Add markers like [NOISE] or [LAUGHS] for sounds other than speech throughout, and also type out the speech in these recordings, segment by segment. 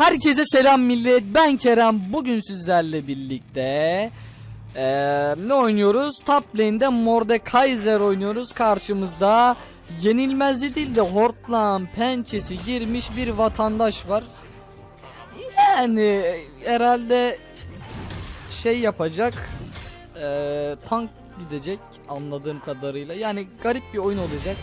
Herkese selam millet. Ben Kerem. Bugün sizlerle birlikte eee, ne oynuyoruz? Top lane'de Mordekaiser oynuyoruz. Karşımızda yenilmezli değil de hortlan pençesi girmiş bir vatandaş var. Yani herhalde şey yapacak. eee, tank gidecek anladığım kadarıyla. Yani garip bir oyun olacak.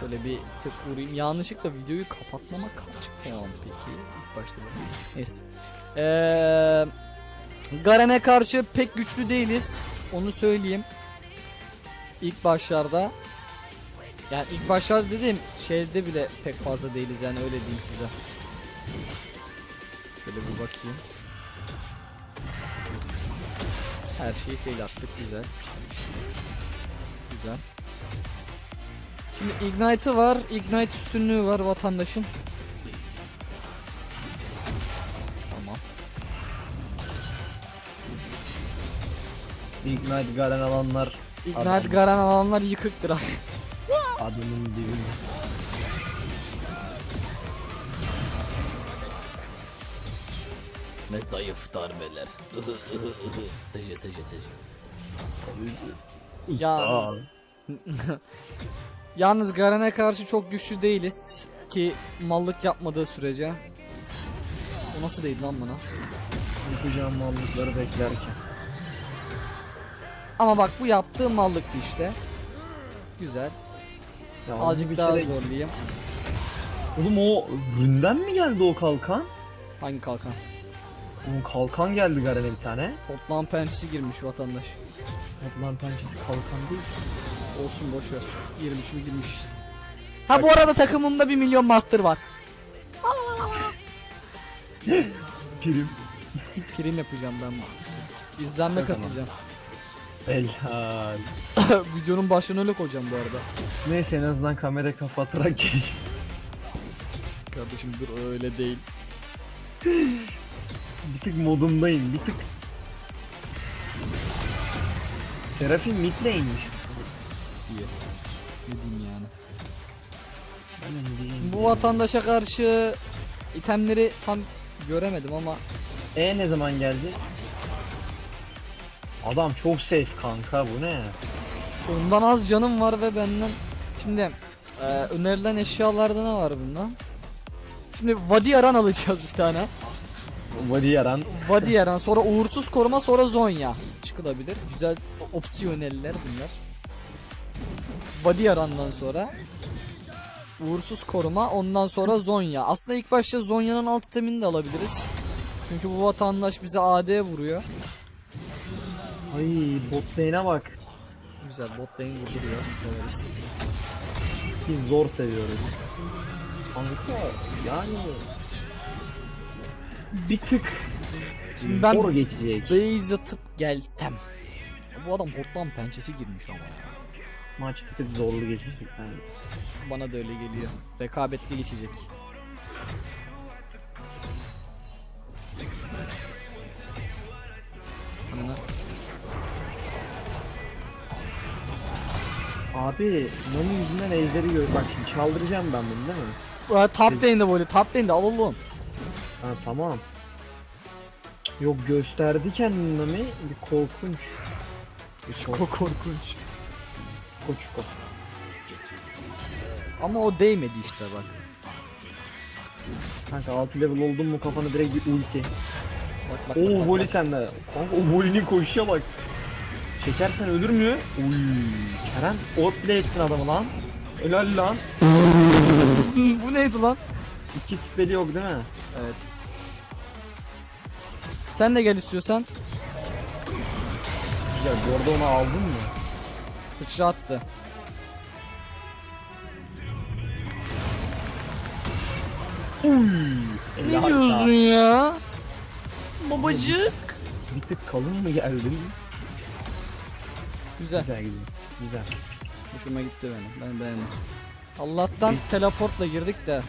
Şöyle bir tık vurayım. Yanlışlıkla videoyu kapatmama kaç puan peki? İlk başta. Neyse. Ee, Garen'e karşı pek güçlü değiliz. Onu söyleyeyim. İlk başlarda. Yani ilk başlarda dedim şeyde bile pek fazla değiliz yani öyle diyeyim size. Şöyle bir bakayım. Her şeyi fail attık güzel. Güzel. Şimdi Ignite'ı var. Ignite üstünlüğü var vatandaşın. Tamam. Ignite Garen alanlar Ignite Adam. garan alanlar yıkıktır [LAUGHS] abi. adının dibinde. Ne zayıf darbeler. [LAUGHS] sece sece sece. Abi. [LAUGHS] yalnız Garen'e karşı çok güçlü değiliz. Ki mallık yapmadığı sürece. O nasıl değil lan bana? Yapacağım mallıkları beklerken. Ama bak bu yaptığı mallıktı işte. Güzel. Ya Azıcık daha kere- zorlayayım. Oğlum o ründen mi geldi o kalkan? Hangi kalkan? Oğlum kalkan geldi Garen'e bir tane. Toplam pençesi girmiş vatandaş. Toplam pençesi kalkan değil. Olsun boş ver. Girmiş mi girmiş. Ha bu arada takımımda 1 milyon master var. Prim. Prim yapacağım ben bu. İzlenme kasacağım. Helal. [LAUGHS] Videonun başlığını öyle koyacağım bu arada. Neyse en azından kamera kapatarak geç. Kardeşim dur öyle değil. Bir tık modumdayım bir tık. Serafin mid lane'miş. Diye. Ne diyeyim yani. Bu vatandaşa karşı itemleri tam göremedim ama E ne zaman gelecek? Adam çok safe kanka bu ne? ondan az canım var ve benden şimdi e, önerilen eşyalarda ne var bundan? Şimdi Vadiyaran alacağız bir tane. Body yaran. Vadiyaran sonra uğursuz koruma sonra Zonya çıkılabilir. Güzel opsiyoneller bunlar. Vadiyaran'dan sonra uğursuz koruma ondan sonra Zonya. Aslında ilk başta Zonya'nın alt itemini de alabiliriz. Çünkü bu vatandaş bize AD vuruyor. Ay bot lane'e bak. Güzel bot lane vurduruyor. Severiz. Biz zor seviyoruz. Kanka yani bir tık Şimdi ben zor geçecek. base atıp gelsem. Bu adam bottan pençesi girmiş ama ya. Maç bir tık zorlu geçecek yani. Bana da öyle geliyor. Rekabetli geçecek. Ananı. Abi Nami yüzünden ejderi gör. Bak şimdi çaldıracağım ben bunu değil mi? Aa, Top lane'de böyle top lane'de al oğlum. Ha tamam. Yok gösterdi kendini Nami. Bir korkunç. Çok korkunç. Koç koç. Ama o değmedi işte bak. Kanka 6 level oldun mu kafanı direkt bir ulti. Bak bak. Oo voli sende. Kanka o volinin koşuşa bak. Çekersen ölür mü? Uy. Kerem ort bile etsin adamı lan. Helal lan. [LAUGHS] Bu neydi lan? İki speli yok değil mi? Evet. Sen de gel istiyorsan. Ya Gordon'u aldın mı? Sıçra attı. Ne diyorsun ya? Babacık. Bir tık kalın mı geldin? Güzel. Güzel gidiyor. Güzel. Hoşuma gitti benim. Ben beğendim. Allah'tan teleportla girdik de.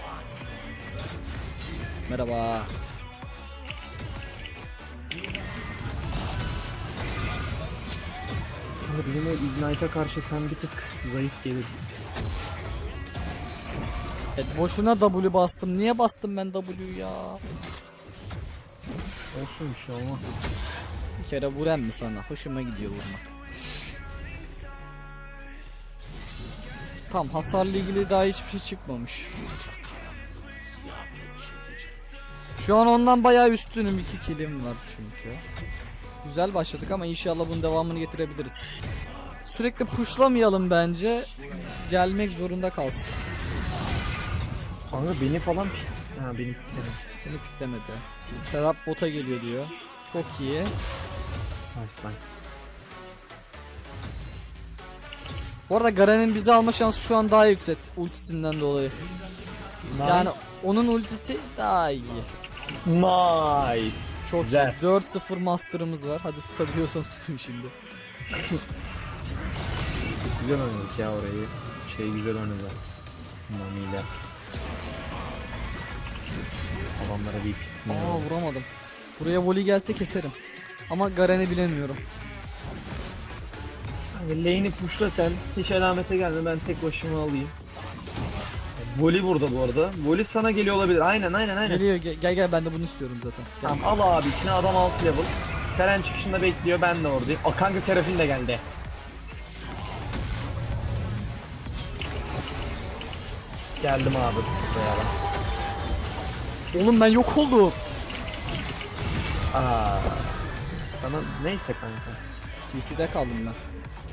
Merhaba. Bizim o Ignite'a karşı sen bir tık zayıf gelirsin. Evet, boşuna W bastım. Niye bastım ben W ya? Olsun bir şey olmaz. Bir kere vuran mı sana? Hoşuma gidiyor vurmak. Tam hasarla ilgili daha hiçbir şey çıkmamış. Şu an ondan bayağı üstünüm. 2 kilim var çünkü. Güzel başladık ama inşallah bunun devamını getirebiliriz. Sürekli pushlamayalım bence. Gelmek zorunda kalsın. Kanka beni falan Ha beni pikledim. Seni piklemedi. Serap bota geliyor diyor. Çok iyi. Nice nice. Bu arada Garen'in bizi alma şansı şu an daha yüksek ultisinden dolayı. Yani onun ultisi daha iyi. Nice. Çok Güzel. iyi. 4-0 master'ımız var. Hadi tutabiliyorsan tutun şimdi. Güzel oynadık ya orayı. Şey güzel oynadı. Mami'yle. Adamlara bir pitini Aa vuramadım. Buraya voli gelse keserim. Ama Garen'i bilemiyorum. Kanka lane'i pushla sen. Hiç alamete gelme ben tek başıma alayım. Voli burada bu arada. Voli sana geliyor olabilir. Aynen aynen aynen. Geliyor ge- gel gel ben de bunu istiyorum zaten. Gel. Tamam al abi içine adam 6 level. Seren çıkışında bekliyor ben de oradayım. O kanka Serafin de geldi. Geldim abi. Bak. Oğlum ben yok oldum. Aa. Sana neyse kanka. CC'de kaldım ben.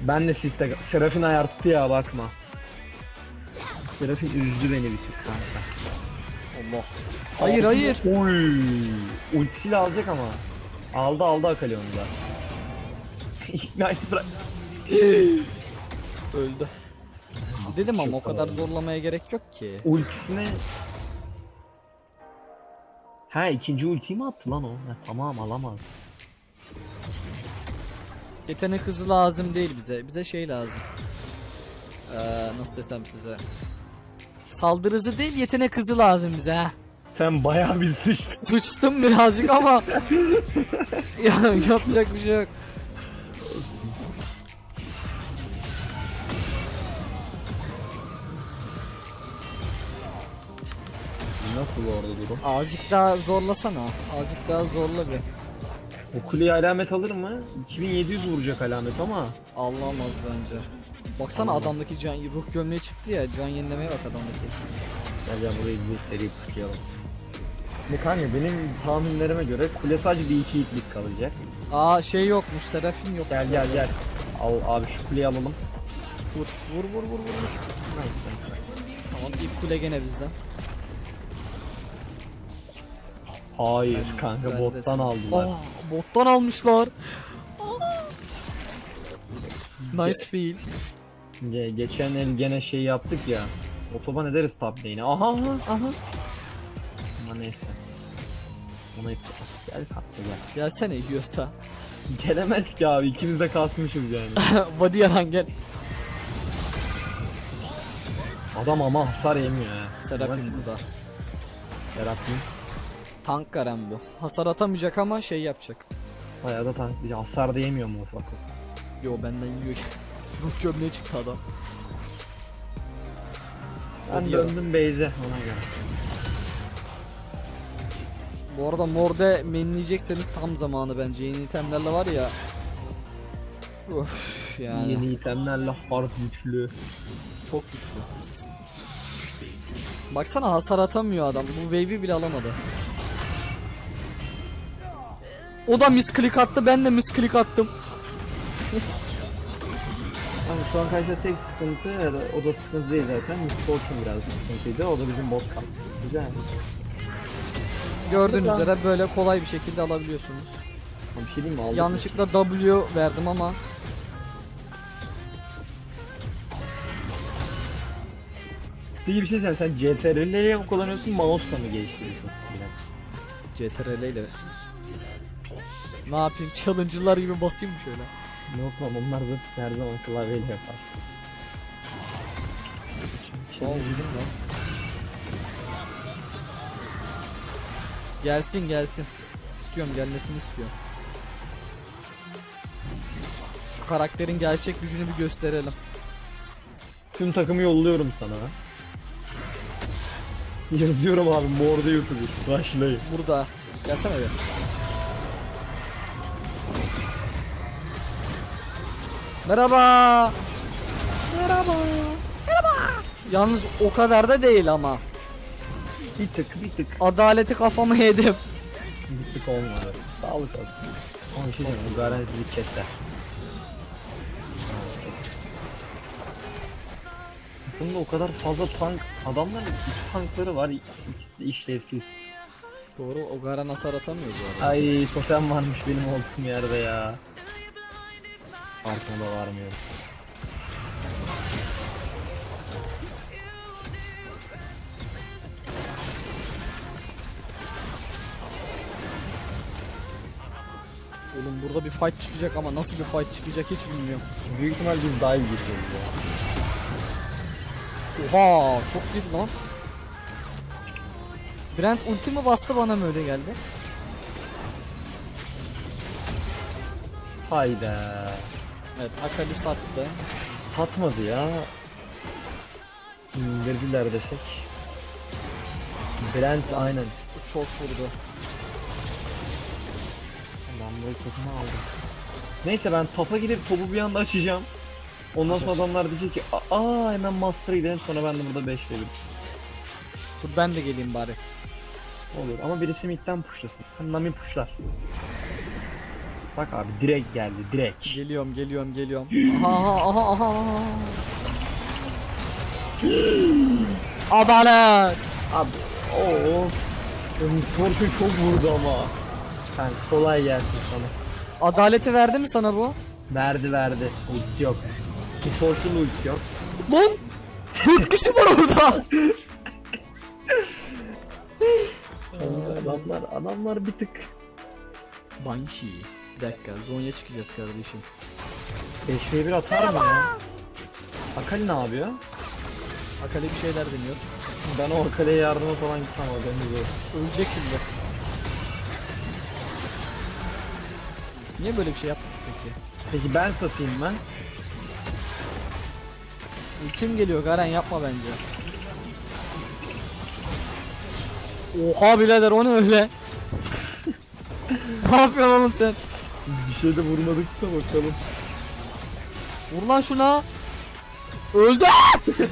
Ben de siste Serafin ayarttı ya bakma. Serafin üzdü beni bir tık kanka. Allah. Hayır hayır. Oy. Ultisiyle alacak ama. Aldı aldı Akali onu da. [LAUGHS] Ignite bırak. [GASPS] Öldü. Dedim ama o kadar zorlamaya gerek yok ki. Ultisine... Ha ikinci ultiyi mi attı lan o? Ha, tamam alamaz. Yetenek hızı lazım değil bize. Bize şey lazım. Ee, nasıl desem size. Saldırı hızı değil yetenek hızı lazım bize ha. Sen bayağı bir sıçtın. Sıçtım birazcık ama [LAUGHS] ya yapacak bir şey yok. Nasıl orada durum? Azıcık daha zorlasana. Azıcık daha zorla bir. O kuleye alamet alır mı? 2700 vuracak alamet ama. Allah'ımaz bence. Baksana adamdaki can ruh gömleği çıktı ya. Can yenilemeye bak adamdaki. Gel gel burayı bir seri tutuyalım. Bu kanka benim tahminlerime göre kule sadece bir iki itlik kalacak. Aa şey yokmuş. Serafin yok. Gel gel gel. Al abi şu kuleyi alalım. Vur. Vur vur vur vur. Tamam ilk kule gene bizden. Hayır Ben- kanka ben bottan aldılar. Aa, bottan almışlar. nice feel. Ge- geçen el gene şey yaptık ya. Otoban ederiz top lane'i. Aha aha aha. Ama neyse. Ona hiç gel kapta gel. Gelsene yiyorsa. Gelemez ki abi ikimiz de kasmışız yani. [LAUGHS] Body yalan gel. Adam ama hasar yemiyor ha. Serapin burada. Serapin. Tank Garen bu. Hasar atamayacak ama şey yapacak. Bayağı da tank bir hasar da yemiyor mu ufak? Yo benden yiyor. [LAUGHS] Ruh gömleği çıktı adam. Ben Hadi ya. döndüm base'e ona göre. Bu arada morde menleyecekseniz tam zamanı bence. Yeni itemlerle var ya. Uf yani Yeni itemlerle hard güçlü. çok güçlü. Baksana hasar atamıyor adam. Bu wave'i bile alamadı. O da misklik attı ben de misklik attım. Ama şu an karşıda tek sıkıntı o da sıkıntı değil zaten. Misfortune biraz sıkıntıydı. O da bizim bot kastı. Güzel. Gördüğünüz üzere böyle kolay bir şekilde alabiliyorsunuz. Bir şey diyeyim mi? Aldık. Yanlışlıkla W verdim ama Peki bir şey sen, sen CTRL'ye mi kullanıyorsun, mouse'la mı geliştiriyorsun skill'ler? CTRL ile Ne yapayım challenger'lar gibi basayım mı şöyle Yok lan onlar da her zaman klavyeyle yapar. Da. Gelsin gelsin İstiyorum gelmesini istiyorum Şu karakterin gerçek gücünü bir gösterelim Tüm takımı yolluyorum sana. Yazıyorum abi morda YouTuber. Başlayın. Burada. Gelsene bir. Merhaba. Merhaba. Merhaba. Yalnız o kadar da değil ama. Bir tık bir tık. Adaleti kafama yedim. Bir tık olmadı. Sağlık olsun. Ama bir şey bu Garen sizi keser. Bunda o kadar fazla tank adamların iki tankları var ikisi de işlevsiz. Doğru o garan hasar atamıyor bu arada. Ay totem varmış benim olduğum yerde ya. Arkama da varmıyor. Oğlum burada bir fight çıkacak ama nasıl bir fight çıkacak hiç bilmiyorum. Büyük ihtimal biz dive gireceğiz ya. Oha çok iyi lan. Brent ulti mi bastı bana mı öyle geldi? Hayda. Evet Akali sattı. Satmadı ya. İndirdiler desek. Brent aynen. Bu çok vurdu. Ben böyle topunu aldım. Neyse ben topa gidip topu bir anda açacağım. Ondan sonra Açar. adamlar diyecek ki aa hemen master'a gidelim sonra ben de burada 5 veririm. Dur ben de geleyim bari. Olur ama birisi midden pushlasın. Nami pushlar. Bak abi direkt geldi direkt. Geliyorum geliyorum geliyorum. Aha aha aha aha. Adalet. Abi ooo. Scorpion çok vurdu ama. Sen kolay gelsin sana. Adaleti verdi mi sana bu? Verdi verdi. Ulti yok. Scorpion ulti yok. Lan! Dört kişi var orada. adamlar adamlar bir tık. Banshee. Bir dakika Zonya çıkacağız kardeşim. 5 v 1 atar mı ya? Akali ne yapıyor? Akali bir şeyler deniyor. Ben o Akali'ye yardıma falan gitmem haberiniz olsun. Ölecek şimdi. Niye böyle bir şey yaptık ki peki? Peki ben satayım ben. Ultim geliyor Garen yapma bence. Oha birader o ne öyle? [LAUGHS] ne yapıyorsun oğlum sen? Bir şey de vurmadık da bakalım. Vur lan şuna. Öldü. [LAUGHS]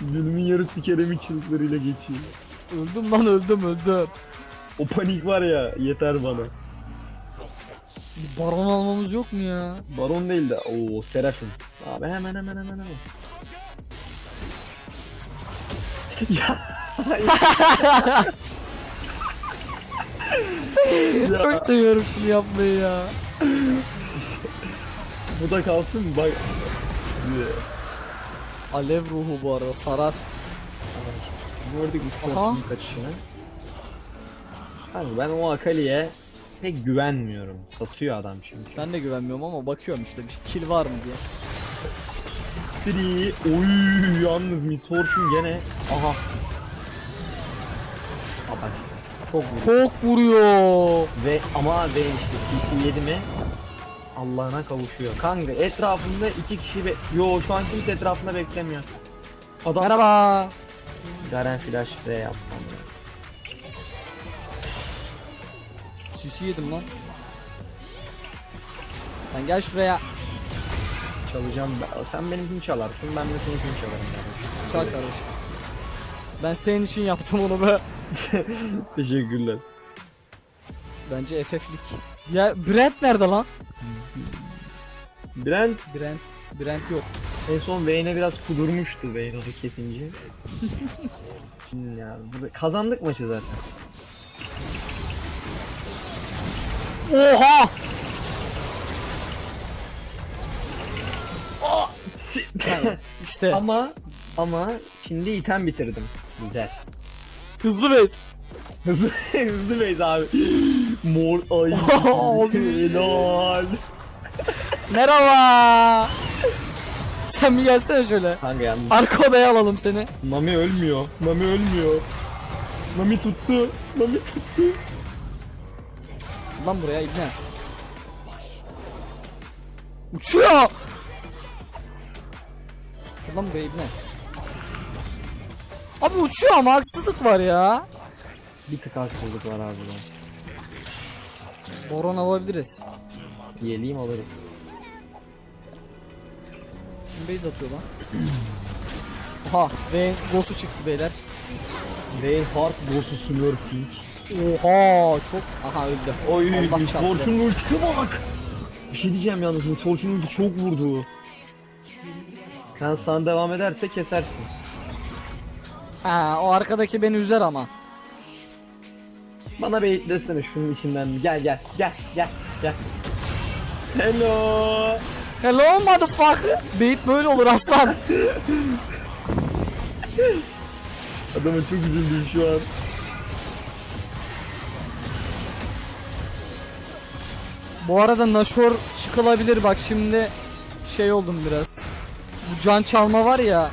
Günümün yarısı Kerem'in çığlıklarıyla geçiyor. Öldüm lan öldüm öldüm. O panik var ya yeter bana. Bir baron almamız yok mu ya? Baron değil de o Seraphim. Abi hemen hemen hemen hemen. [LAUGHS] ya. [LAUGHS] [LAUGHS] Çok seviyorum şunu yapmayı ya. bu da kalsın bak. Alev ruhu bu arada sarar. Gördük Aha. Scorpion'un kaçışını. Kanka ben o Akali'ye pek güvenmiyorum. Satıyor adam çünkü. Ben de güvenmiyorum ama bakıyorum işte bir kill var mı diye. Free. Oy yalnız Miss Fortune gene. Aha. Çok vurdu. Çok vuruyor. Ve ama ve işte yedi mi Allah'ına kavuşuyor. Kanka etrafında iki kişi be Yo şu an kimse etrafında beklemiyor. Adam Merhaba. Garen flash ve yaptım. Sisi yedim lan. Sen gel şuraya. Çalacağım ben. Sen benimkini çalarsın ben de seninkini çalarım yani. Çal kardeşim. Ben senin için yaptım onu be. [LAUGHS] Teşekkürler. Bence FF'lik. Ya Brent nerede lan? Brent Brent. Brent yok. en son Vayne'e biraz kudurmuştu Vayne onu kesince. [LAUGHS] Şimdi ya burada kazandık maçı zaten. Oha! İşte ama ama şimdi item bitirdim. Güzel. Hızlı bez. Hızlı hızlı base abi. Mor ay. [LAUGHS] Abi. Helal. Merhaba. Sen bir gelsene şöyle. Kanka yalnız Arka odaya alalım seni. Nami ölmüyor. Nami ölmüyor. Nami tuttu. Nami tuttu. Lan buraya ibne. Uçuyor. lan bu ibne? Abi uçuyor ama haksızlık var ya. Bir tık haksızlık var abi. Boron alabiliriz. Yeleyim alırız. Kim base atıyor lan? [CLEARS THROAT] Oha ve Ghost'u çıktı beyler. Reinhardt boss'u smurfing. Oha çok aha öldü. Oy Allah çarptı. Ultisi bak. Bir şey diyeceğim yalnız Torch'un ulti çok vurdu. Sen sana devam ederse kesersin. Ha o arkadaki beni üzer ama. Bana bir desene şunun içinden. Gel gel gel gel gel. Hello. Hello motherfucker. Bait böyle olur aslan. [LAUGHS] Adamın çok üzüldüm şu an. Bu arada Nashor çıkılabilir bak şimdi şey oldum biraz. Bu can çalma var ya.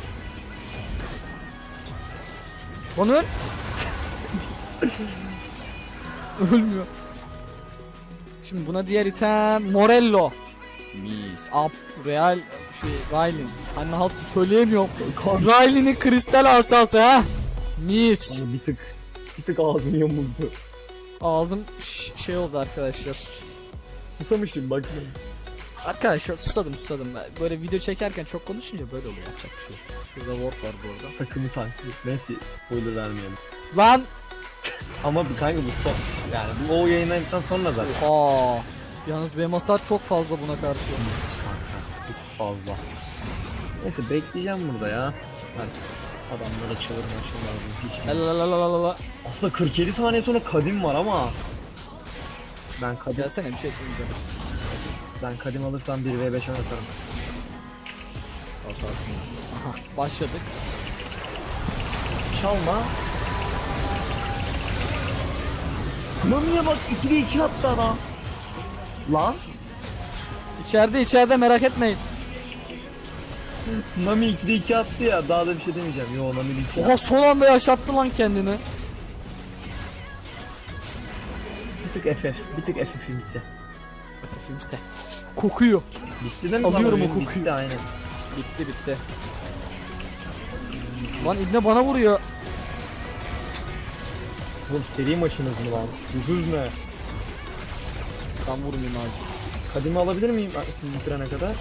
Öl. Ölmüyor. Şimdi buna diğer item Morello. Mis. Up. Real şey Riley. Anne haltı söyleyemiyorum. Riley'nin kristal asası ha. Mis. Ama bir tık bir tık ağzım yamuldu. Ağzım şey oldu arkadaşlar. Susamışım bak. Arkadaşlar susadım susadım. Böyle video çekerken çok konuşunca böyle oluyor yapacak bir şey. Şurada ward var bu arada. Takımı takip et. Neyse spoiler vermeyelim. Lan! Ama bir kanka bu son. Yani bu o yayınlandıktan sonra zaten. Aa. Yalnız benim hasar çok fazla buna karşı. Kanka çok fazla. Neyse bekleyeceğim burada ya. Hadi. Adamlara çığırma lazım. Hiç. Lalalala. Aslında 47 saniye sonra kadim var ama. Ben kadim, Gelsene bir şey etmeyeceğim. Ben kadim alırsam 1v5 atarım. Atarsın. Aha başladık. Çalma. Mamiye bak 2'de 2 attı adam. Lan. İçeride içeride merak etmeyin. Nami 2'de 2 attı ya daha da bir şey demeyeceğim. Yo Nami 2 Oha son anda yaşattı lan kendini. Bir tık FF. Bir tık FF'imsi. Hafifimse. Kokuyor. Bitti değil mi? Alıyorum o kokuyu. Bitti aynen. Bitti bitti. Lan İbne bana vuruyor. Oğlum seri maçınız mı lan? Hız ne? Ben vurmayayım azıcık. Kadimi alabilir miyim siz bitirene kadar?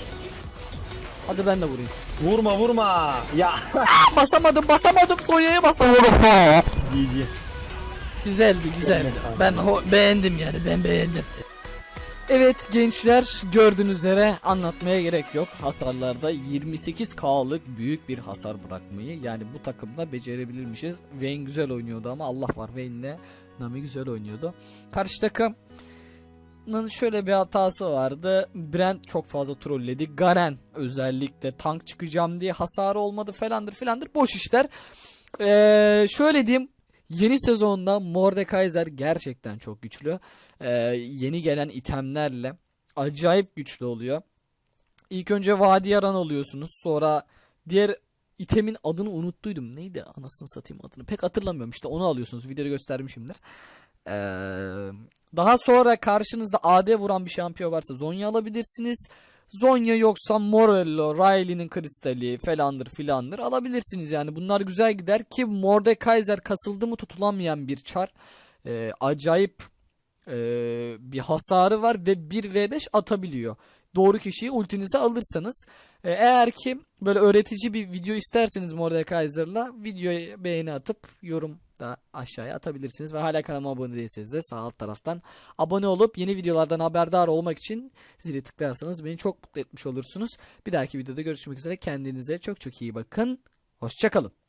Hadi ben de vurayım. Vurma vurma. Ya. Basamadım basamadım Sonya'ya basamadım. GG. Güzeldi güzeldi. Ben beğendim yani ben beğendim. Evet gençler gördüğünüz üzere anlatmaya gerek yok. Hasarlarda 28K'lık büyük bir hasar bırakmayı yani bu takımda becerebilirmişiz. Vayne güzel oynuyordu ama Allah var Vayne'le Nami güzel oynuyordu. Karşı takımın şöyle bir hatası vardı. Brent çok fazla trolledi. Garen özellikle tank çıkacağım diye hasarı olmadı falandır filandır boş işler. Ee, şöyle diyeyim Yeni sezonda Mordekaiser gerçekten çok güçlü. Ee, yeni gelen itemlerle acayip güçlü oluyor. İlk önce Vadi Yaran oluyorsunuz. Sonra diğer itemin adını unuttuydum. Neydi anasını satayım adını. Pek hatırlamıyorum. İşte onu alıyorsunuz. Videoda göstermişimdir. Ee, daha sonra karşınızda AD vuran bir şampiyon varsa Zonya alabilirsiniz. Zonya yoksa Morello, Riley'nin kristali falandır filandır alabilirsiniz yani. Bunlar güzel gider ki Mordekaiser kasıldı mı tutulamayan bir çar. Ee, acayip ee, bir hasarı var ve 1v5 atabiliyor. Doğru kişiyi ultinize alırsanız. Ee, eğer ki böyle öğretici bir video isterseniz Mordekaiser'la videoya beğeni atıp yorum da aşağıya atabilirsiniz. Ve hala kanalıma abone değilseniz de sağ alt taraftan abone olup yeni videolardan haberdar olmak için zili tıklarsanız beni çok mutlu etmiş olursunuz. Bir dahaki videoda görüşmek üzere. Kendinize çok çok iyi bakın. Hoşçakalın.